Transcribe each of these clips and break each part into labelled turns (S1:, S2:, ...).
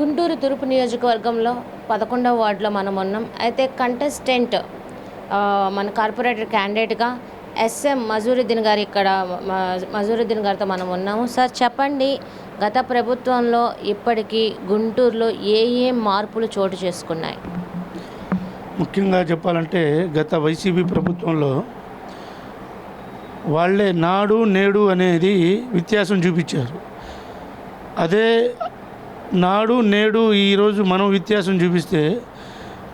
S1: గుంటూరు తూర్పు నియోజకవర్గంలో పదకొండవ వార్డులో మనం ఉన్నాం. అయితే కంటెస్టెంట్ మన కార్పొరేటర్ క్యాండిడేట్గా ఎస్ఎం మజూరుద్దీన్ గారు ఇక్కడ మ- మజూరుద్దీన్ గారితో మనం ఉన్నాము. సార్ చెప్పండి గత ప్రభుత్వంలో ఇప్పటికీ గుంటూరులో ఏ ఏ మార్పులు చోటు చేసుకున్నాయి?
S2: ముఖ్యంగా చెప్పాలంటే గత వైసీపీ ప్రభుత్వంలో వాళ్ళే నాడు నేడు అనేది వ్యత్యాసం చూపించారు. అదే నాడు నేడు ఈరోజు మనం వ్యత్యాసం చూపిస్తే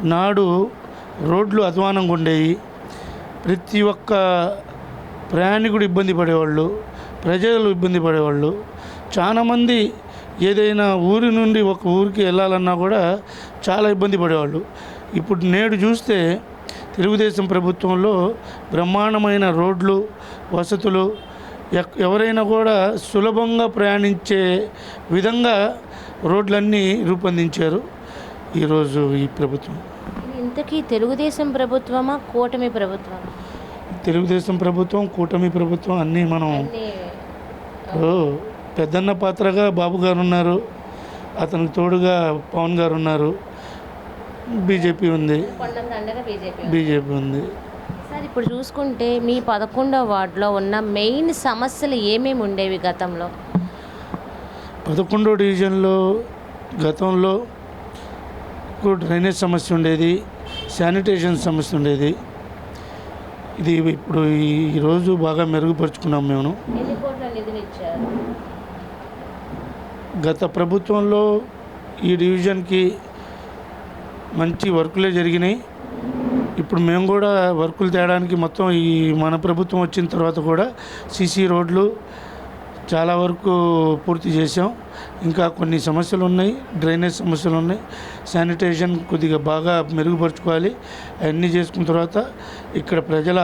S2: నాడు రోడ్లు అధ్వానంగా ఉండేవి. ప్రతి ఒక్క ప్రయాణికుడు ఇబ్బంది పడేవాళ్ళు ప్రజలు ఇబ్బంది పడేవాళ్ళు. చాలామంది ఏదైనా ఊరి నుండి ఒక ఊరికి వెళ్ళాలన్నా కూడా చాలా ఇబ్బంది పడేవాళ్ళు. ఇప్పుడు నేడు చూస్తే తెలుగుదేశం ప్రభుత్వంలో బ్రహ్మాండమైన రోడ్లు వసతులు ఎక్- ఎవరైనా కూడా సులభంగా ప్రయాణించే విధంగా రోడ్లన్నీ రూపొందించారు ఈరోజు ఈ ప్రభుత్వం.
S1: ఇంతకీ తెలుగుదేశం ప్రభుత్వమా కూటమి ప్రభుత్వమా
S2: తెలుగుదేశం ప్రభుత్వం కూటమి ప్రభుత్వం అన్నీ మనం పెద్దన్న పాత్రగా బాబు గారు ఉన్నారు అతనికి తోడుగా పవన్ గారు ఉన్నారు బీజేపీ ఉంది.
S1: బీజేపీ
S2: ఉంది.
S1: సార్ ఇప్పుడు చూసుకుంటే మీ పదకొండవ వార్డులో ఉన్న మెయిన్ సమస్యలు ఏమేమి ఉండేవి గతంలో?
S2: పదకొండో డివిజన్లో గతంలో డ్రైనేజ్ సమస్య ఉండేది శానిటేషన్ సమస్య ఉండేది. ఇది ఇప్పుడు ఈ- ఈరోజు బాగా మెరుగుపరుచుకున్నాం మేము. గత ప్రభుత్వంలో ఈ డివిజన్కి మంచి వర్కులే జరిగినాయి. ఇప్పుడు మేము కూడా వర్కులు తేయడానికి మొత్తం ఈ మన ప్రభుత్వం వచ్చిన తర్వాత కూడా సీసీ రోడ్లు చాలా వరకు పూర్తి చేసాం ఇంకా కొన్ని సమస్యలు ఉన్నాయి. డ్రైనేజ్ సమస్యలు ఉన్నాయి. శానిటేషన్ కొద్దిగా బాగా మెరుగుపరుచుకోవాలి. అవన్నీ చేసుకున్న తర్వాత ఇక్కడ ప్రజల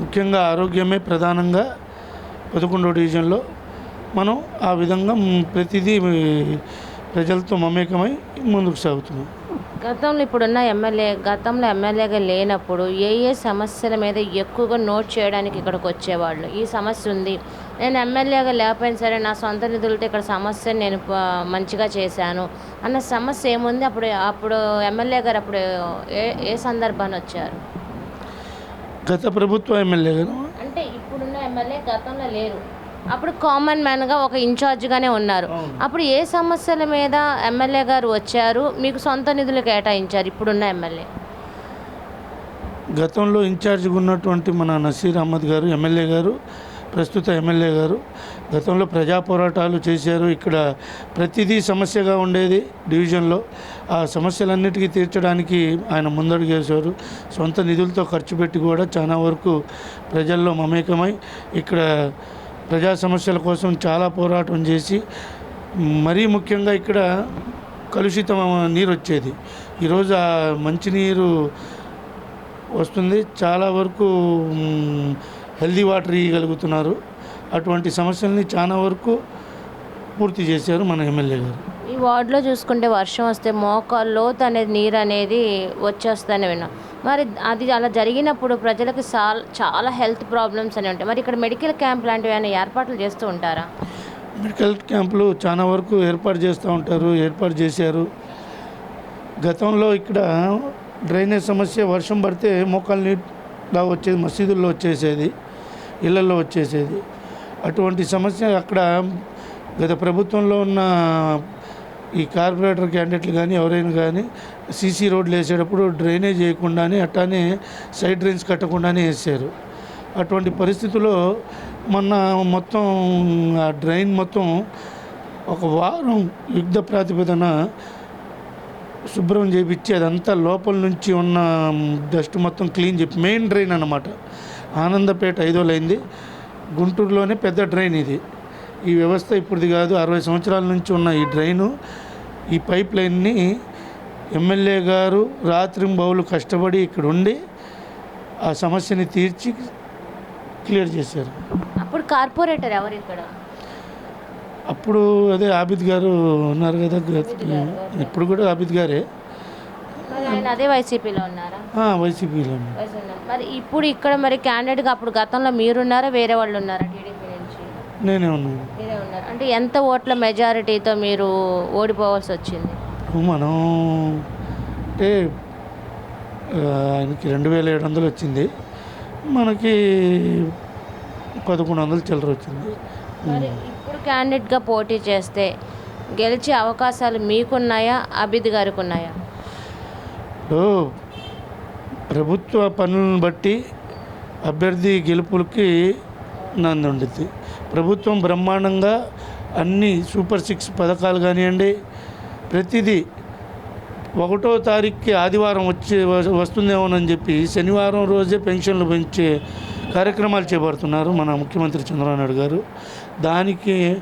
S2: ముఖ్యంగా ఆరోగ్యమే ప్రధానంగా పదకొండో డివిజన్లో. మనం ఆ విధంగా ప్రతిదీ ప్రజలతో మమేకమై ముందుకు సాగుతున్నాం.
S1: గతంలో ఇప్పుడున్న ఎమ్మెల్యే గతంలో ఎమ్మెల్యేగా లేనప్పుడు ఏ ఏ సమస్యల మీద ఎక్కువగా నోట్ చేయడానికి ఇక్కడికి వచ్చేవాళ్ళు? ఈ సమస్య ఉంది. నేను ఎమ్మెల్యేగా లేకపోయినా సరే నా సొంత నిధులతో ఇక్కడ సమస్యని నేను మంచిగా చేశాను. అన్న సమస్య ఏముంది? అప్పుడు అప్పుడు ఎమ్మెల్యే గారు అప్పుడు ఏ ఏ సందర్భాన్ని వచ్చారు?
S2: గత ప్రభుత్వ ఎమ్మెల్యే గారు?
S1: అంటే ఇప్పుడున్న ఎమ్మెల్యే గతంలో లేరు. అప్పుడు కామన్ మ్యాన్గా ఒక ఇన్ఛార్జ్గానే ఉన్నారు. అప్పుడు ఏ సమస్యల మీద ఎమ్మెల్యే గారు వచ్చారు? మీకు సొంత నిధులు కేటాయించారు ఇప్పుడున్న ఎమ్మెల్యే?
S2: గతంలో ఇన్ఛార్జిగా ఉన్నటువంటి మన నసీర్ అహ్మద్ గారు ఎమ్మెల్యే గారు ప్రస్తుత ఎమ్మెల్యే గారు. గతంలో ప్రజా పోరాటాలు చేశారు. ఇక్కడ ప్రతిదీ సమస్యగా ఉండేది డివిజన్లో. ఆ సమస్యలన్నిటికీ తీర్చడానికి ఆయన ముందడుగు వేశారు. సొంత నిధులతో ఖర్చు పెట్టి కూడా చాలా వరకు ప్రజల్లో మమేకమై ఇక్కడ ప్రజా సమస్యల కోసం చాలా పోరాటం చేసి మరీ ముఖ్యంగా ఇక్కడ కలుషిత నీరు వచ్చేది ఈరోజు ఆ మంచినీరు వస్తుంది. చాలా వరకు హెల్దీ వాటర్ ఇవ్వగలుగుతున్నారు అటువంటి సమస్యల్ని చాలా వరకు పూర్తి చేశారు మన ఎమ్మెల్యే గారు.
S1: ఈ వార్డులో చూసుకుంటే వర్షం వస్తే మోకాలు లోతు అనేది నీరు అనేది వచ్చేస్తుందని విన్నాం. మరి అది అలా జరిగినప్పుడు ప్రజలకు చాలా చాలా హెల్త్ ప్రాబ్లమ్స్ అని ఉంటాయి. మరి ఇక్కడ మెడికల్ క్యాంప్ లాంటివి ఏమైనా ఏర్పాట్లు చేస్తూ ఉంటారా?
S2: మెడికల్ క్యాంపులు చాలా వరకు ఏర్పాటు చేస్తూ ఉంటారు ఏర్పాటు చేశారు. గతంలో ఇక్కడ డ్రైనేజ్ సమస్య వర్షం పడితే మోకాలు నీళ్ళ వచ్చేది మసీదుల్లో వచ్చేసేది. ఇళ్ళల్లో వచ్చేసేది. అటువంటి సమస్య అక్కడ గత ప్రభుత్వంలో ఉన్న ఈ కార్పొరేటర్ క్యాండిడేట్లు కానీ ఎవరైనా కానీ సీసీ రోడ్లు వేసేటప్పుడు డ్రైనేజ్ వేయకుండానే అట్టానే సైడ్ డ్రైన్స్ కట్టకుండానే వేసారు అటువంటి పరిస్థితుల్లో మొన్న మొత్తం ఆ డ్రైన్ మొత్తం ఒక వారం యుద్ధ ప్రాతిపదన శుభ్రం చేయించి అదంతా లోపల నుంచి ఉన్న డస్ట్ మొత్తం క్లీన్ చెప్పి మెయిన్ డ్రైన్ అన్నమాట. ఆనందపేట ఐదో లైన్ది గుంటూరులోనే పెద్ద డ్రైన్ ఇది. ఈ వ్యవస్థ ఇప్పుడుది కాదు. అరవై సంవత్సరాల నుంచి ఉన్న ఈ డ్రైను ఈ పైప్ లైన్ని ఎమ్మెల్యే గారు రాత్రింబౌలు కష్టపడి ఇక్కడ ఉండి ఆ సమస్యని తీర్చి క్లియర్ చేశారు.
S1: అప్పుడు కార్పొరేటర్ ఎవరు ఇక్కడ?
S2: అప్పుడు అదే ఆబిద్ గారు ఉన్నారు కదా. ఇప్పుడు కూడా ఆబిద్ గారే.
S1: ఆయన అదే వైసీపీలో ఉన్నారా?
S2: వైసీపీలో.
S1: మరి ఇప్పుడు ఇక్కడ మరి క్యాండిడేట్గా అప్పుడు గతంలో మీరున్నారా? వేరే వాళ్ళు ఉన్నారా టీడీపీ నుంచి?
S2: నేనే ఉన్నాను.
S1: మీరే ఉన్నారు. అంటే ఎంత ఓట్ల మెజారిటీతో మీరు ఓడిపోవాల్సి వచ్చింది?
S2: మనం అంటే ఆయనకి రెండు వేల ఏడు వందలు వచ్చింది. మనకి పదకొండు వందలు చిల్లర వచ్చింది.
S1: మరి ఇప్పుడు క్యాండిడేట్గా పోటీ చేస్తే గెలిచే అవకాశాలు మీకున్నాయా? అభిద్ గారికి ఉన్నాయా
S2: ప్రభుత్వ పనులను బట్టి అభ్యర్థి గెలుపులకి నంది ప్రభుత్వం బ్రహ్మాండంగా అన్ని సూపర్ సిక్స్ పథకాలు కానివ్వండి ప్రతిదీ ఒకటో తారీఖుకి ఆదివారం వచ్చే వస్తుందేమోనని చెప్పి శనివారం రోజే పెన్షన్లు పెంచే కార్యక్రమాలు చేపడుతున్నారు మన ముఖ్యమంత్రి చంద్రబాబు నాయుడు గారు. దానికి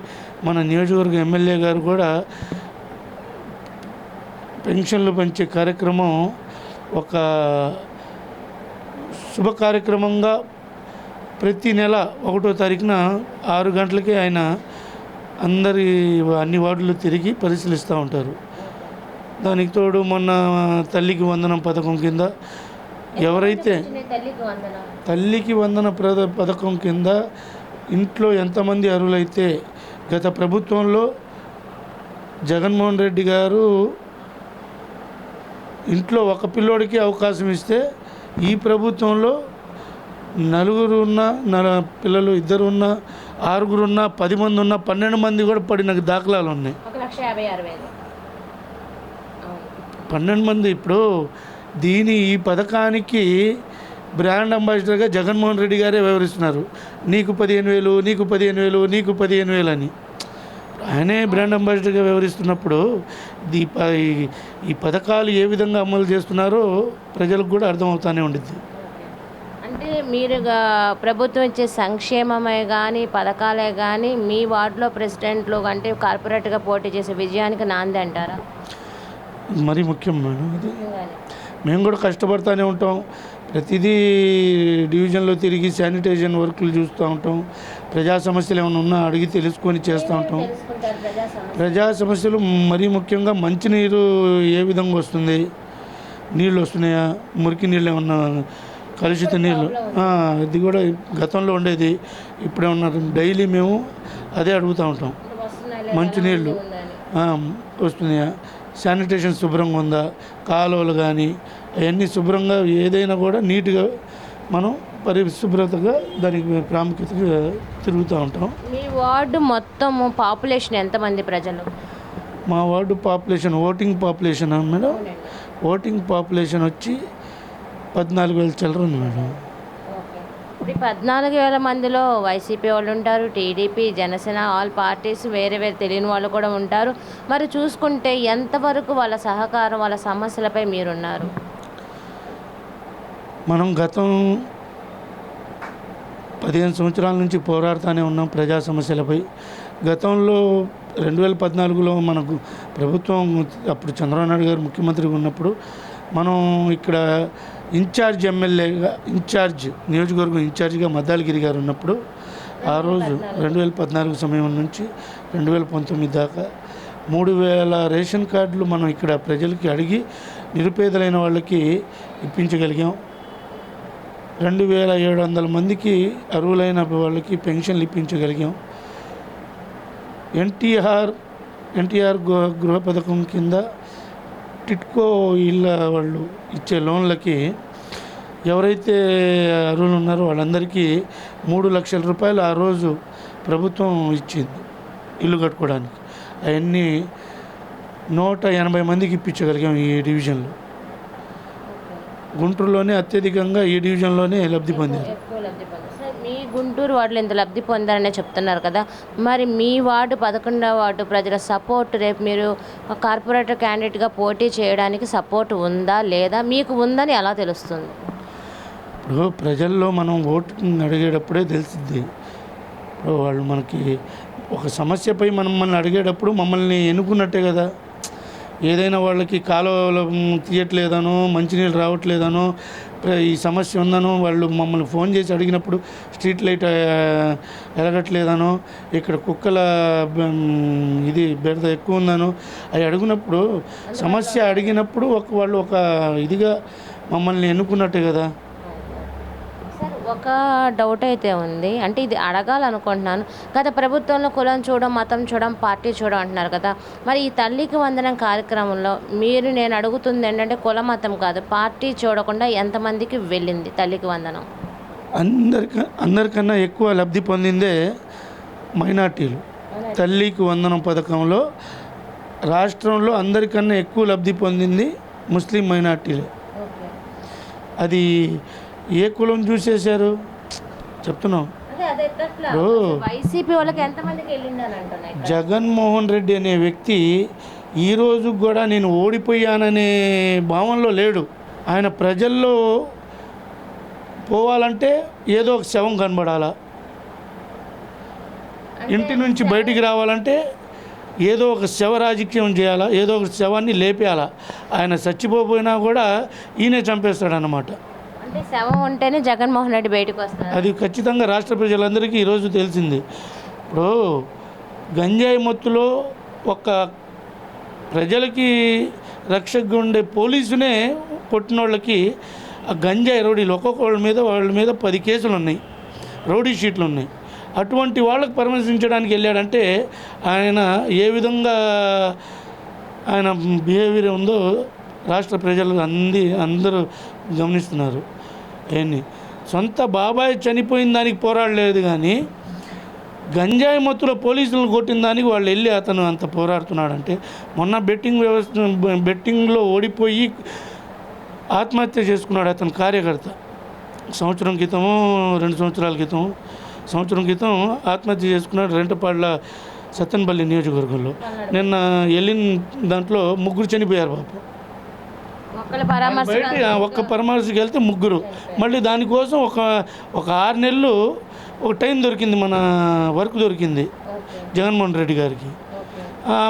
S2: మన నియోజకవర్గ ఎమ్మెల్యే గారు కూడా పెన్షన్లు పెంచే కార్యక్రమం ఒక శుభ కార్యక్రమంగా ప్రతి నెల ఒకటో తారీఖున ఆరు గంటలకే ఆయన అందరి అన్ని వార్డులు తిరిగి పరిశీలిస్తూ ఉంటారు. దానికి తోడు మొన్న తల్లికి వందనం పథకం కింద ఎవరైతే
S1: తల్లికి వందన
S2: ప్రద పథకం కింద ఇంట్లో ఎంతమంది అర్హులైతే గత ప్రభుత్వంలో జగన్మోహన్ రెడ్డి గారు ఇంట్లో ఒక పిల్లోడికి అవకాశం ఇస్తే ఈ ప్రభుత్వంలో నలుగురు ఉన్న నల పిల్లలు ఇద్దరు ఉన్న ఆరుగురు ఉన్న పది మంది ఉన్న పన్నెండు మంది కూడా పడిన దాఖలాలు ఉన్నాయి. పన్నెండు మంది ఇప్పుడు దీని ఈ పథకానికి బ్రాండ్ అంబాసిడర్గా జగన్మోహన్ రెడ్డి గారే వివరిస్తున్నారు నీకు పదిహేను వేలు నీకు పదిహేను వేలు నీకు పదిహేను వేలు అని. ఆయనే బ్రాండ్ అంబాసిడర్గా వ్యవహరిస్తున్నప్పుడు ఈ ఈ- పథకాలు ఏ విధంగా అమలు చేస్తున్నారో ప్రజలకు కూడా అర్థమవుతానే ఉండిద్ది.
S1: అంటే మీరుగా ప్రభుత్వం ఇచ్చే సంక్షేమమే కానీ పథకాలే కానీ మీ వార్డులో ప్రెసిడెంట్లు అంటే కార్పొరేట్గా పోటీ చేసే విజయానికి నాంది అంటారా?
S2: మరీ ముఖ్యం మేడం మేము కూడా కష్టపడుతూనే ఉంటాం. ప్రతిదీ డివిజన్లో తిరిగి శానిటైజేషన్ వర్కులు చూస్తూ ఉంటాం. ప్రజా సమస్యలు ఏమైనా ఉన్నా అడిగి తెలుసుకొని చేస్తూ ఉంటాం.
S1: ప్రజా సమస్య
S2: ప్రజా సమస్యలు మరీ ముఖ్యంగా మంచినీరు ఏ విధంగా వస్తుంది? నీళ్ళు వస్తున్నాయా? మురికి నీళ్ళు ఏమన్నా కలుషిత నీళ్ళు? అది కూడా గతంలో ఉండేది. ఇప్పుడే ఉన్నారు. డైలీ మేము అదే అడుగుతూ ఉంటాం. మంచినీళ్ళు. వస్తున్నాయా? శానిటేషన్ శుభ్రంగా ఉందా? కాలువలు కానీ అవన్నీ శుభ్రంగా ఏదైనా కూడా నీట్గా మనం పరిశుభ్రతగా దానికి ప్రాముఖ్యతగా తిరుగుతూ ఉంటాం.
S1: మీ వార్డు మొత్తం పాపులేషన్ ఎంతమంది ప్రజలు?
S2: మా ward population voting population madam. Voting population వచ్చి పద్నాలుగు వేల చిల్లర ఉంది మేడం.
S1: ఇప్పుడు పద్నాలుగు వేల మందిలో వైసీపీ వాళ్ళు ఉంటారు టీడీపీ జనసేన ఆల్ పార్టీస్ వేరే వేరే తెలియని వాళ్ళు కూడా ఉంటారు. మరి చూసుకుంటే ఎంతవరకు వాళ్ళ సహకారం వాళ్ళ సమస్యలపై మీరున్నారు?
S2: మనం గతం పదిహేను సంవత్సరాల నుంచి పోరాడుతూనే ఉన్నాం ప్రజా సమస్యలపై. గతంలో రెండు వేల పద్నాలుగులో మనకు ప్రభుత్వం అప్పుడు చంద్రబాబు నాయుడు గారు ముఖ్యమంత్రిగా ఉన్నప్పుడు మనం ఇక్కడ ఇన్ఛార్జ్ ఎమ్మెల్యేగా ఇన్ఛార్జ్ నియోజకవర్గం ఇన్ఛార్జిగా మద్దాలగిరి గారు ఉన్నప్పుడు ఆ రోజు రెండు వేల పద్నాలుగు సమయం నుంచి రెండు వేల పంతొమ్మిది దాకా మూడు వేల రేషన్ కార్డులు మనం ఇక్కడ ప్రజలకి అడిగి నిరుపేదలైన వాళ్ళకి ఇప్పించగలిగాం. రెండు వేల ఏడు వందల మందికి అర్హులైన వాళ్ళకి పెన్షన్లు ఇప్పించగలిగాం. ఎన్టీఆర్ ఎన్టీఆర్ గృహ గృహ పథకం కింద టిట్కో ఇళ్ళ వాళ్ళు ఇచ్చే లోన్లకి ఎవరైతే అర్హులు ఉన్నారో వాళ్ళందరికీ మూడు లక్షల రూపాయలు ఆ రోజు ప్రభుత్వం ఇచ్చింది ఇల్లు కట్టుకోవడానికి. అవన్నీ నూట ఎనభై మందికి ఇప్పించగలిగాం ఈ డివిజన్లో. గుంటూరులోనే అత్యధికంగా ఈ డివిజన్లోనే లబ్ధి పొందారు.
S1: మీ గుంటూరు వార్డులో ఇంత లబ్ధి పొందారనే చెప్తున్నారు కదా. మరి మీ వార్డు పదకొండవ వార్డు ప్రజల సపోర్ట్ రేపు మీరు కార్పొరేటర్ క్యాండిడేట్గా పోటీ చేయడానికి సపోర్ట్ ఉందా లేదా? మీకు ఉందని ఎలా తెలుస్తుంది?
S2: ఇప్పుడు ప్రజల్లో మనం ఓటు అడిగేటప్పుడే తెలిసిద్ది. ఇప్పుడు వాళ్ళు మనకి ఒక సమస్యపై మనం మనల్ని అడిగేటప్పుడు మమ్మల్ని ఎన్నుకున్నట్టే కదా. ఏదైనా వాళ్ళకి కాలువలు తీయట్లేదనో మంచినీళ్ళు రావట్లేదనో ఈ సమస్య ఉందనో వాళ్ళు మమ్మల్ని ఫోన్ చేసి అడిగినప్పుడు స్ట్రీట్ లైట్ ఆ, వెలగట్లేదనో ఇక్కడ కుక్కల ఇది బెడద ఎక్కువ ఉందనో అవి అడిగినప్పుడు సమస్య అడిగినప్పుడు ఒక వాళ్ళు ఒక ఇదిగా మమ్మల్ని ఎన్నుకున్నట్టే కదా.
S1: ఒక డౌట్ అయితే ఉంది. అంటే ఇది అడగాలనుకుంటున్నాను. గత ప్రభుత్వంలో కులం చూడడం మతం చూడడం పార్టీ చూడడం అంటున్నారు కదా. మరి ఈ తల్లికి వందనం కార్యక్రమంలో మీరు నేను అడుగుతుంది ఏంటంటే కుల మతం కాదు పార్టీ చూడకుండా ఎంతమందికి వెళ్ళింది తల్లికి వందనం?
S2: అందరిక అందరికన్నా ఎక్కువ లబ్ధి పొందిందే మైనార్టీలు. తల్లికి వందనం పథకంలో రాష్ట్రంలో అందరికన్నా ఎక్కువ లబ్ధి పొందింది ముస్లిం మైనార్టీలే. అది ఏ కులం చూసేశారు చెప్తున్నాం.
S1: వైసీపీ వాళ్ళకి ఎంతమందికి
S2: జగన్మోహన్ రెడ్డి అనే వ్యక్తి ఈ రోజు కూడా నేను ఓడిపోయాననే భావనలో లేడు. ఆయన ప్రజల్లో పోవాలంటే ఏదో ఒక శవం కనబడాలా? ఇంటి నుంచి బయటికి రావాలంటే ఏదో ఒక శవ రాజకీయం చేయాలా? ఏదో ఒక శవాన్ని లేపేయాలా? ఆయన చచ్చిపోయినా కూడా ఈయనే చంపేస్తాడనమాట
S1: అంటే శవం ఉంటేనే జగన్మోహన్ రెడ్డి బయటకు వస్తారు
S2: అది ఖచ్చితంగా రాష్ట్ర ప్రజలందరికీ ఈరోజు తెలిసింది. ఇప్పుడు గంజాయి మత్తులో ఒక ప్రజలకి రక్షకగా ఉండే పోలీసునే కొట్టిన వాళ్ళకి ఆ గంజాయి రౌడీలు ఒక్కొక్కళ్ళ మీద వాళ్ళ మీద పది కేసులు ఉన్నాయి రౌడీ షీట్లు ఉన్నాయి. అటువంటి వాళ్ళకు పరామర్శించడానికి వెళ్ళాడంటే ఆయన ఏ విధంగా ఆయన బిహేవియర్ ఉందో రాష్ట్ర ప్రజలు అంది అందరూ గమనిస్తున్నారు. ఏంది? సొంత బాబాయ్ చనిపోయిన దానికి పోరాడలేదు కానీ గంజాయి మత్తులో పోలీసులను కొట్టిన దానికి వాళ్ళు వెళ్ళి అతను అంత పోరాడుతున్నాడంటే మొన్న బెట్టింగ్ వ్యవస్థ బెట్టింగ్లో ఓడిపోయి ఆత్మహత్య చేసుకున్నాడు అతను కార్యకర్త. సంవత్సరం క్రితము రెండు సంవత్సరాల క్రితం సంవత్సరం క్రితం ఆత్మహత్య చేసుకున్నాడు రెంటపాళ్ళ సత్తెనపల్లి నియోజకవర్గంలో. నిన్న వెళ్ళిన దాంట్లో ముగ్గురు చనిపోయారు పాపం.
S1: పరామర్శ
S2: బయట ఒక్క పరామర్శకి వెళ్తే ముగ్గురు. మళ్ళీ దానికోసం ఒక ఒక ఆరు నెలలు ఒక టైం దొరికింది మన వర్క్ దొరికింది జగన్మోహన్ రెడ్డి గారికి.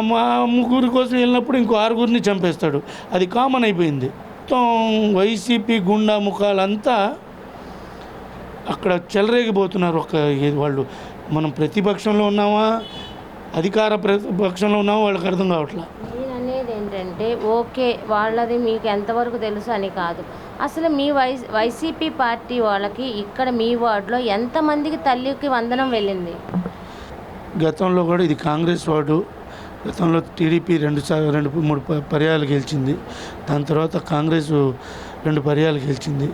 S2: మా ముగ్గురు కోసం వెళ్ళినప్పుడు ఇంకో ఆరుగురిని చంపేస్తాడు. అది కామన్ అయిపోయింది. మొత్తం వైసీపీ గుండా ముఖాలంతా అక్కడ చెలరేగిపోతున్నారు ఒక వాళ్ళు. మనం ప్రతిపక్షంలో ఉన్నామా? అధికార ప్రతిపక్షంలో ఉన్నామా? వాళ్ళకి అర్థం కావట్లా.
S1: అంటే ఓకే వాళ్ళది మీకు ఎంతవరకు తెలుసు అని కాదు. అసలు మీ వై వైసీపీ పార్టీ వాళ్ళకి ఇక్కడ మీ వార్డులో ఎంతమందికి తల్లికి వందనం వెళ్ళింది?
S2: గతంలో కూడా ఇది కాంగ్రెస్ వార్డు. గతంలో టీడీపీ రెండు రెండు మూడు పర్యాలు గెలిచింది. దాని తర్వాత కాంగ్రెస్ రెండు పర్యాలు గెలిచింది.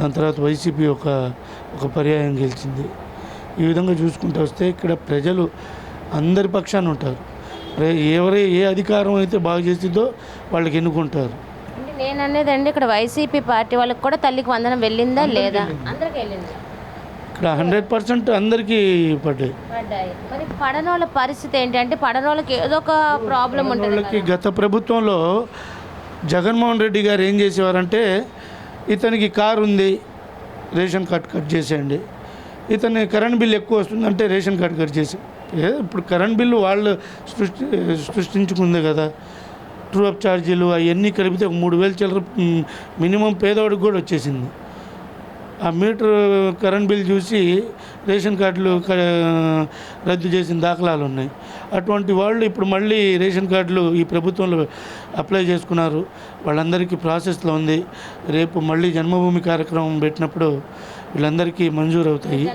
S2: దాని తర్వాత వైసీపీ ఒక ఒక పర్యాయం గెలిచింది. ఈ విధంగా చూసుకుంటూ వస్తే ఇక్కడ ప్రజలు అందరి పక్షాన ఉంటారు. ఎవరే ఏ అధికారం అయితే బాగా చేసిందో వాళ్ళకి ఎన్నుకుంటారు.
S1: నేను అనేది అండి ఇక్కడ వైసీపీ పార్టీ వాళ్ళకి కూడా తల్లికి వందనం వెళ్ళిందా లేదా? అందరికి వెళ్ళింది?
S2: ఇక్కడ హండ్రెడ్ పర్సెంట్ అందరికీ పడ్డాయి.
S1: మరి పడనోళ్ళ పరిస్థితి ఏంటంటే పడనోళ్ళకి ఏదో ఒక ప్రాబ్లం ఉంటుంది
S2: గత ప్రభుత్వంలో జగన్మోహన్ రెడ్డి గారు ఏం చేసేవారంటే ఇతనికి కారు ఉంది రేషన్ కార్డ్ కట్ చేసేయండి. ఇతని కరెంట్ బిల్ ఎక్కువ వస్తుందంటే రేషన్ కార్డ్ కట్ చేసి ఇప్పుడు కరెంట్ బిల్లు వాళ్ళు సృష్టి సృష్టించుకుంది కదా. ట్రూ అప్ ఛార్జీలు అవన్నీ కలిపితే ఒక మూడు వేలు చిల్లర మినిమం పేదవాడికి కూడా వచ్చేసింది. ఆ మీటర్ కరెంట్ బిల్ చూసి రేషన్ కార్డులు రద్దు చేసిన దాఖలాలు ఉన్నాయి. అటువంటి వాళ్ళు ఇప్పుడు మళ్ళీ రేషన్ కార్డులు ఈ ప్రభుత్వంలో అప్లై చేసుకున్నారు. వాళ్ళందరికీ ప్రాసెస్లో ఉంది. రేపు మళ్ళీ జన్మభూమి కార్యక్రమం పెట్టినప్పుడు వీళ్ళందరికీ మంజూరు అవుతాయి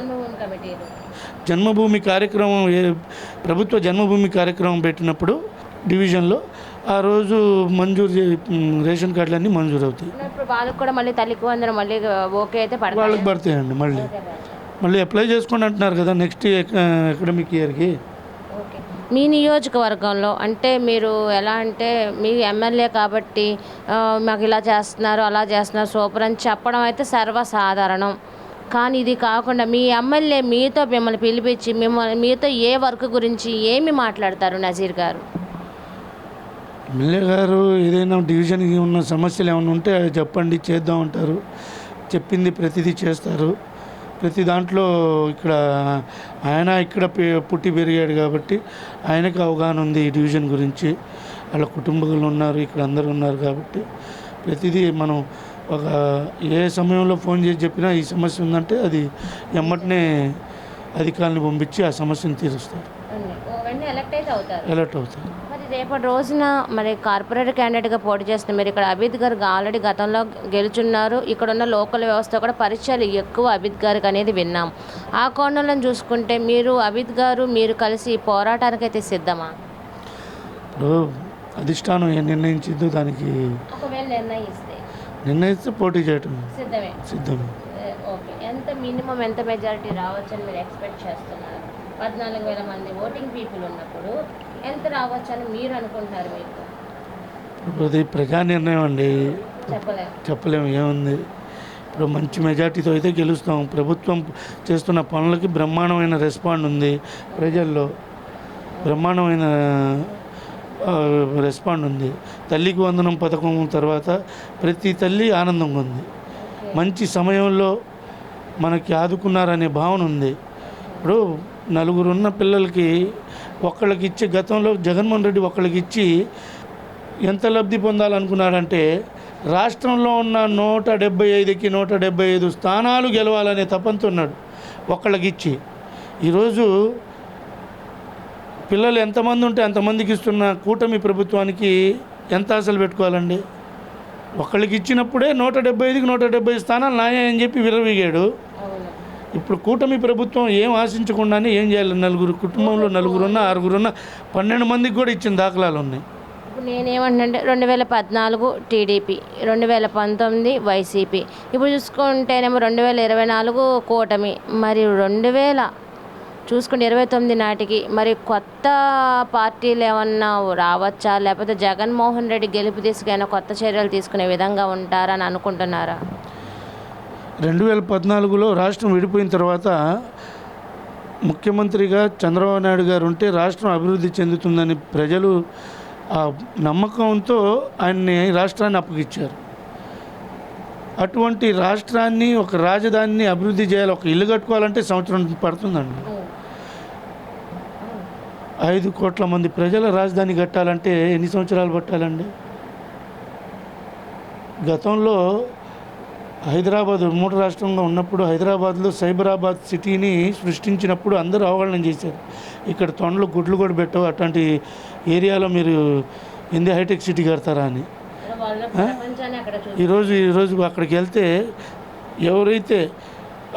S1: జన్మభూమి
S2: కార్యక్రమం ఏ ప్రభుత్వ జన్మభూమి కార్యక్రమం పెట్టినప్పుడు డివిజన్లో ఆ రోజు మంజూరు రేషన్ కార్డులన్నీ మంజూరు అవుతాయి
S1: వాళ్ళకి కూడా మళ్ళీ తల్లికి వందనం మళ్ళీ ఓకే అయితే
S2: వాళ్ళకి పడతాయండి మళ్ళీ. మళ్ళీ అప్లై చేసుకోండి అంటున్నారు కదా నెక్స్ట్ అకాడమిక్ ఇయర్కి.
S1: మీ నియోజకవర్గంలో అంటే మీరు ఎలా అంటే మీ ఎమ్మెల్యే కాబట్టి మాకు ఇలా చేస్తున్నారు అలా చేస్తున్నారు సూపర్ అని చెప్పడం అయితే సర్వసాధారణం. కానీ ఇది కాకుండా మీ ఎమ్మెల్యే మీతో మిమ్మల్ని పిలిపించి మిమ్మల్ని మీతో ఏ వర్క్ గురించి ఏమి మాట్లాడతారు నజీర్ గారు?
S2: ఎమ్మెల్యే గారు ఏదైనా డివిజన్కి ఉన్న సమస్యలు ఏమైనా ఉంటే అవి చెప్పండి చేద్దాం అంటారు. చెప్పింది ప్రతిదీ చేస్తారు. ప్రతి దాంట్లో ఇక్కడ ఆయన ఇక్కడ పె- పుట్టి పెరిగాడు కాబట్టి ఆయనకు అవగాహన ఉంది ఈ డివిజన్ గురించి. వాళ్ళ కుటుంబాలు ఉన్నారు ఇక్కడ అందరూ ఉన్నారు కాబట్టి ప్రతిదీ మనం ఒక ఏ సమయంలో ఫోన్ చేసి చెప్పినా ఈ సమస్య ఉందంటే అది ఎమ్మటనే అధికారులను పంపించి ఆ సమస్యను తీరుస్తారు.
S1: అయితే అవుతారు. మరి రేపటి రోజున మరి కార్పొరేట్ క్యాండిడేట్గా పోటీ చేస్తున్న మీరు ఇక్కడ అభిత్ గారు ఆల్రెడీ గతంలో గెలుచున్నారు. ఇక్కడ ఉన్న లోకల్ వ్యవస్థ కూడా పరిచయాలు ఎక్కువ అభిత్ గారికి అనేది విన్నాం. ఆ కోణంలో చూసుకుంటే మీరు అభిత్ గారు మీరు కలిసి ఈ పోరాటానికైతే సిద్ధమా?
S2: ఇప్పుడు అధిష్టానం ఏం నిర్ణయించిందో దానికి
S1: ఒకవేళ నిర్ణయిస్తే.
S2: నిర్ణయిస్తే పోటీ చేయటం.
S1: సిద్ధమే.
S2: సిద్ధం
S1: ఏ, ఓకే. ఎంత మినిమం ఎంత మెజారిటీ రావచ్చని మీరు ఎక్స్పెక్ట్ చేస్తున్నారు? పద్నాలుగు వేల మంది ఓటింగ్ పీపుల్ ఉన్నప్పుడు ఎంత రావచ్చని మీరు అనుకుంటున్నారు మీకు?
S2: ఇప్పుడు అది ప్రజా నిర్ణయం అండి.
S1: చెప్పలేము
S2: చెప్పలేము ఏముంది? ఇప్పుడు మంచి మెజార్టీతో అయితే గెలుస్తాం. ప్రభుత్వం చేస్తున్న పనులకి బ్రహ్మాండమైన రెస్పాండ్ ఉంది ప్రజల్లో. బ్రహ్మాండమైన రెస్పాండ్ ఉంది. తల్లికి వందనం పథకం తర్వాత ప్రతి తల్లి ఆనందంగా ఉంది. మంచి సమయంలో మనకి ఆదుకున్నారనే భావన ఉంది. ఇప్పుడు నలుగురు ఉన్న పిల్లలకి ఒక్కళ్ళకి ఇచ్చి గతంలో జగన్మోహన్ రెడ్డి ఒక్కళ్ళకి ఇచ్చి ఎంత లబ్ధి పొందాలనుకున్నాడంటే రాష్ట్రంలో ఉన్న నూట డెబ్బై ఐదుకి నూట డెబ్బై ఐదు స్థానాలు గెలవాలనే తపంతో ఉన్నాడు ఒక్కళ్ళకి ఇచ్చి ఈరోజు పిల్లలు ఎంతమంది ఉంటే అంతమందికి ఇస్తున్న కూటమి ప్రభుత్వానికి ఎంత ఆశలు పెట్టుకోవాలండి? ఒకళ్ళకి ఇచ్చినప్పుడే నూట డెబ్బై ఐదుకి నూట డెబ్బై స్థానాలు నాయే అని చెప్పి విరవీగాడు ఇప్పుడు కూటమి ప్రభుత్వం ఏం ఆశించకుండానే ఏం చేయాలి? నలుగురు కుటుంబంలో నలుగురున్న ఆరుగురున్న పన్నెండు మందికి కూడా ఇచ్చిన దాఖలాలు ఉన్నాయి.
S1: ఇప్పుడు నేనేమంటే రెండు వేల పద్నాలుగు టీడీపీ రెండు వేల పంతొమ్మిది వైసీపీ. ఇప్పుడు చూసుకుంటేనేమో రెండు వేల ఇరవై నాలుగు కూటమి మరి రెండు వేల చూసుకుంటే ఇరవై తొమ్మిది నాటికి మరి కొత్త పార్టీలు ఏమన్నా రావచ్చా? లేకపోతే జగన్మోహన్ రెడ్డి గెలుపు తీసుకైనా కొత్త చర్యలు తీసుకునే విధంగా ఉంటారని అనుకుంటున్నారా?
S2: రెండు వేల పద్నాలుగులో రాష్ట్రం విడిపోయిన తర్వాత ముఖ్యమంత్రిగా చంద్రబాబు నాయుడు గారు ఉంటే రాష్ట్రం అభివృద్ధి చెందుతుందని ప్రజలు ఆ నమ్మకంతో ఆయన్ని రాష్ట్రాన్ని అప్పగిచ్చారు అటువంటి రాష్ట్రాన్ని ఒక రాజధానిని అభివృద్ధి చేయాలి ఒక ఇల్లు కట్టుకోవాలంటే సంవత్సరం పడుతుందండి. ఐదు కోట్ల మంది ప్రజల రాజధాని కట్టాలంటే ఎన్ని సంవత్సరాలు పట్టాలండి? గతంలో హైదరాబాద్ ఉమ్మడి రాష్ట్రంగా ఉన్నప్పుడు హైదరాబాద్లో సైబరాబాద్ సిటీని సృష్టించినప్పుడు అందరూ అవహేళన చేశారు. ఇక్కడ తొండలు గుడ్లు కూడా పెట్టవు అట్లాంటి ఏరియాలో మీరు ఎందు హైటెక్ సిటీ కడతారా అని. ఈరోజు ఈరోజు అక్కడికి వెళ్తే ఎవరైతే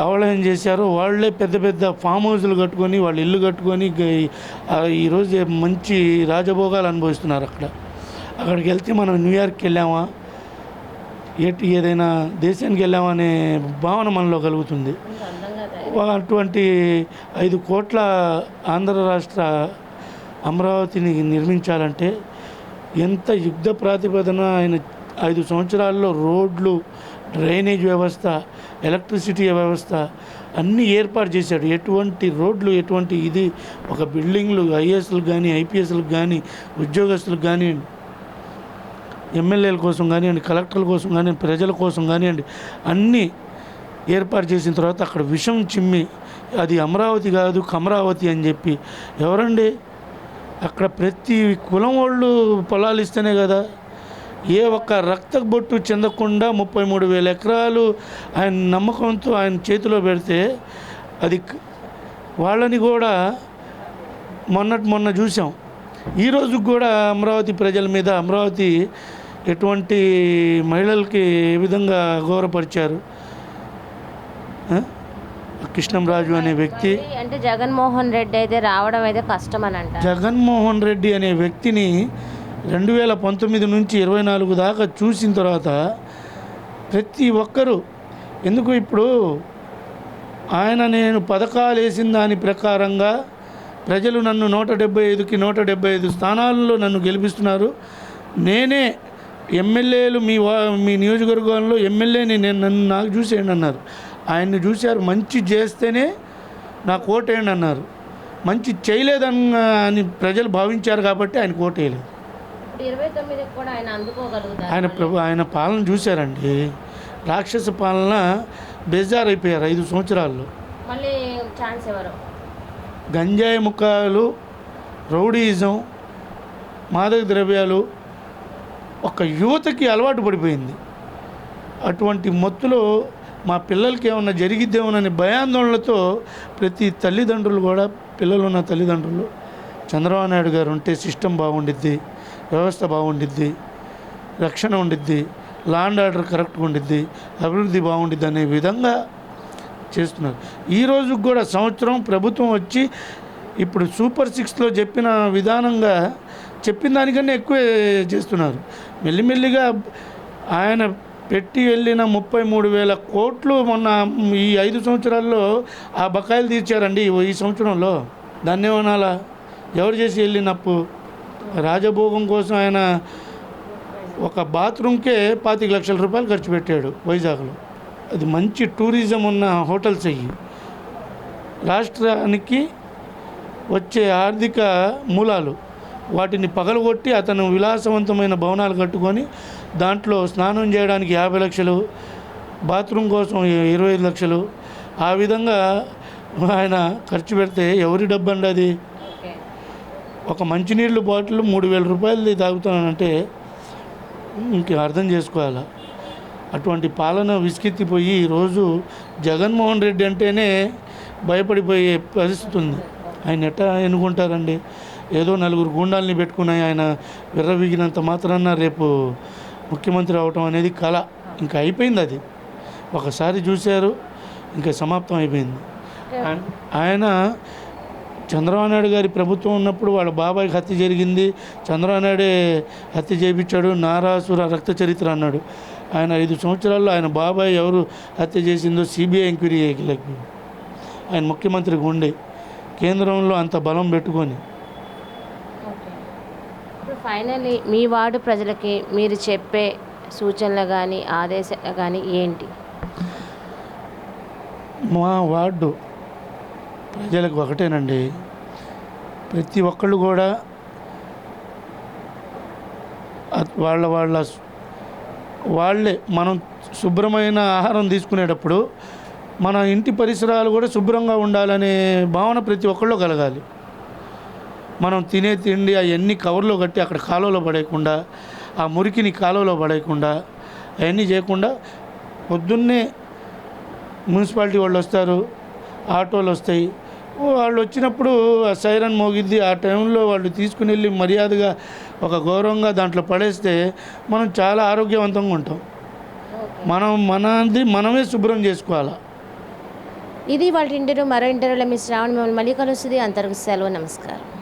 S2: అవళయం చేశారు. వాళ్ళే పెద్ద పెద్ద ఫామ్ హౌస్లు కట్టుకొని వాళ్ళు ఇల్లు కట్టుకొని ఈరోజు మంచి రాజభోగాలు అనుభవిస్తున్నారు అక్కడ. అక్కడికి వెళ్తే మనం న్యూయార్క్కి వెళ్ళామా? ఎటు ఏదైనా దేశానికి వెళ్ళామా అనే భావన మనలో కలుగుతుంది. అటువంటి ఐదు కోట్ల ఆంధ్ర రాష్ట్ర అమరావతిని నిర్మించాలంటే ఎంత యుద్ధ ప్రాతిపదన ఆయన ఐదు సంవత్సరాల్లో రోడ్లు డ్రైనేజ్ వ్యవస్థ ఎలక్ట్రిసిటీ వ్యవస్థ అన్నీ ఏర్పాటు చేశాడు. ఎటువంటి రోడ్లు ఎటువంటి ఇది ఒక బిల్డింగ్లు ఐఏఎస్లకు కానీ ఐపీఎస్లకు కానీ ఉద్యోగస్తులకు కానివ్వండి ఎమ్మెల్యేల కోసం కానివ్వండి కలెక్టర్ల కోసం కానివ్వండి ప్రజల కోసం కానివ్వండి అన్నీ ఏర్పాటు చేసిన తర్వాత అక్కడ విషం చిమ్మి అది అమరావతి కాదు కమరావతి అని చెప్పి ఎవరండి? అక్కడ ప్రతి కులం వాళ్ళు పొలాలు ఇస్తేనే కదా. ఏ ఒక్క రక్త బొట్టు చెందకుండా ముప్పై మూడు వేల ఎకరాలు ఆయన నమ్మకంతో ఆయన చేతిలో పెడితే అది వాళ్ళని కూడా మొన్నటి మొన్న చూసాం ఈ రోజు కూడా అమరావతి ప్రజల మీద అమరావతి ఎటువంటి మహిళలకి ఏ విధంగా గౌరవపరిచారు? కృష్ణంరాజు అనే వ్యక్తి
S1: అంటే జగన్మోహన్ రెడ్డి అయితే రావడం అయితే కష్టం అని అంటారు
S2: జగన్మోహన్ రెడ్డి అనే వ్యక్తిని రెండు వేల పంతొమ్మిది నుంచి ఇరవై నాలుగు దాకా చూసిన తర్వాత ప్రతి ఒక్కరూ ఎందుకు ఇప్పుడు ఆయన నేను పథకాలు వేసిన దాని ప్రకారంగా ప్రజలు నన్ను నూట డెబ్బై ఐదుకి నూట డెబ్బై ఐదు స్థానాల్లో నన్ను గెలిపిస్తున్నారు. నేనే ఎమ్మెల్యేలు మీ వా మీ నియోజకవర్గంలో ఎమ్మెల్యేని నేను నన్ను నాకు చూసేయండి అన్నారు. ఆయన్ని చూశారు. మంచి చేస్తేనే నాకు ఓటేయండి అన్నారు. మంచి చేయలేదన్న అని ప్రజలు భావించారు కాబట్టి ఆయన ఓటేయలేదు.
S1: ఇప్పుడు ఇరవై తొమ్మిదికి కూడా ఆయన అందుకోగలుగుతారు.
S2: ఆయన ప్రభు ఆయన పాలన చూశారండి. రాక్షస పాలన బేజారైపోయారు ఐదు సంవత్సరాల్లో.
S1: మళ్ళీ ఛాన్స్ ఎవరు?
S2: గంజాయి ముఖాలు రౌడీయిజం మాదక ద్రవ్యాలు ఒక యువతకి అలవాటు పడిపోయింది. అటువంటి మత్తులో మా పిల్లలకి ఏమన్నా జరిగిద్దేమోనని భయాందోళనలతో ప్రతి తల్లిదండ్రులు కూడా పిల్లలు ఉన్న తల్లిదండ్రులు చంద్రబాబు నాయుడు గారు ఉంటే సిస్టమ్ బాగుండిద్ది. వ్యవస్థ బాగుండిద్ది రక్షణ ఉండిద్ది లాండ్ ఆర్డర్ కరెక్ట్గా ఉండిద్ది అభివృద్ధి బాగుండిద్ది అనే విధంగా చేస్తున్నారు. ఈ కూడా సంవత్సరం ప్రభుత్వం వచ్చి ఇప్పుడు సూపర్ సిక్స్లో చెప్పిన విధానంగా చెప్పిన దానికన్నా ఎక్కువే చేస్తున్నారు. మెల్లిమెల్లిగా ఆయన పెట్టి వెళ్ళిన ముప్పై మూడు వేల కోట్లు మొన్న ఈ ఐదు సంవత్సరాల్లో ఆ బకాయిలు తీర్చారండి ఈ- ఈ సంవత్సరంలో. ధన్యవాదాల ఎవరు చేసి వెళ్ళినప్పు? రాజభోగం కోసం ఆయన ఒక బాత్రూమ్కే పాతిక లక్షల రూపాయలు ఖర్చు పెట్టాడు వైజాగ్లో. అది మంచి టూరిజం ఉన్న హోటల్స్ అయ్యి రాష్ట్రానికి వచ్చే ఆర్థిక మూలాలు వాటిని పగలగొట్టి అతను విలాసవంతమైన భవనాలు కట్టుకొని దాంట్లో స్నానం చేయడానికి యాభై లక్షలు బాత్రూమ్ కోసం ఇరవై ఐదు లక్షలు ఆ విధంగా ఆయన ఖర్చు పెడితే ఎవరి డబ్బు అండి అది? ఒక మంచినీళ్ళు బాటిల్ మూడు వేల రూపాయలది తాగుతానంటే ఇంక అర్థం చేసుకోవాలా? అటువంటి పాలన విసికెత్తిపోయి ఈరోజు జగన్మోహన్ రెడ్డి అంటేనే భయపడిపోయే పరిస్థితి ఉంది. ఆయన ఎట్టా ఎన్నుకుంటారండి? ఏదో నలుగురు గుండాల్ని పెట్టుకుని ఆయన విర్రవీగినంత మాత్రాన రేపు ముఖ్యమంత్రి అవటం అనేది కళ ఇంకా అయిపోయింది అది. ఒకసారి చూశారు ఇంకా సమాప్తం అయిపోయింది. ఆయన చంద్రబాబు నాయుడు గారి ప్రభుత్వం ఉన్నప్పుడు వాళ్ళ బాబాయ్కి హత్య జరిగింది. చంద్రబాబు నాయుడే హత్య చేయించాడు. నారాసుర రక్త చరిత్ర అన్నాడు. ఆయన ఐదు సంవత్సరాల్లో ఆయన బాబాయ్ ఎవరు హత్య చేసిందో సిబిఐ ఎంక్వైరీ చేయలేకపోయింది ఆయన ముఖ్యమంత్రిగా ఉండి కేంద్రంలో అంత బలం పెట్టుకొని.
S1: ఫైనల్లీ మీ వార్డు ప్రజలకి మీరు చెప్పే సూచనలు కానీ ఆదేశాలు కానీ ఏంటి?
S2: మా వార్డు ప్రజలకు ఒకటేనండి. ప్రతి ఒక్కళ్ళు కూడా వాళ్ళ వాళ్ళ వాళ్ళే మనం శుభ్రమైన ఆహారం తీసుకునేటప్పుడు మన ఇంటి పరిసరాలు కూడా శుభ్రంగా ఉండాలనే భావన ప్రతి ఒక్కళ్ళు కలగాలి. మనం తినే తిండి అవన్నీ కవర్లో కట్టి అక్కడ కాలువలో పడేయకుండా ఆ మురికిని కాలువలో పడేయకుండా అవన్నీ చేయకుండా పొద్దున్నే మున్సిపాలిటీ వాళ్ళు వస్తారు. ఆటోలు వస్తాయి. వాళ్ళు వచ్చినప్పుడు ఆ సైరన్ మోగిద్ది ఆ టైంలో వాళ్ళు తీసుకుని వెళ్ళి మర్యాదగా ఒక గౌరవంగా దాంట్లో పడేస్తే మనం చాలా ఆరోగ్యవంతంగా ఉంటాం. మనం మనది మనమే శుభ్రం చేసుకోవాలి.
S1: ఇది వాళ్ళ ఇంటర్వ్యూ మరో ఇంటర్వ్యూలో మీ శ్రావణ మిమ్మల్ని మళ్ళీ కలుస్తుంది. అంతవరకు సెలవు నమస్కారం.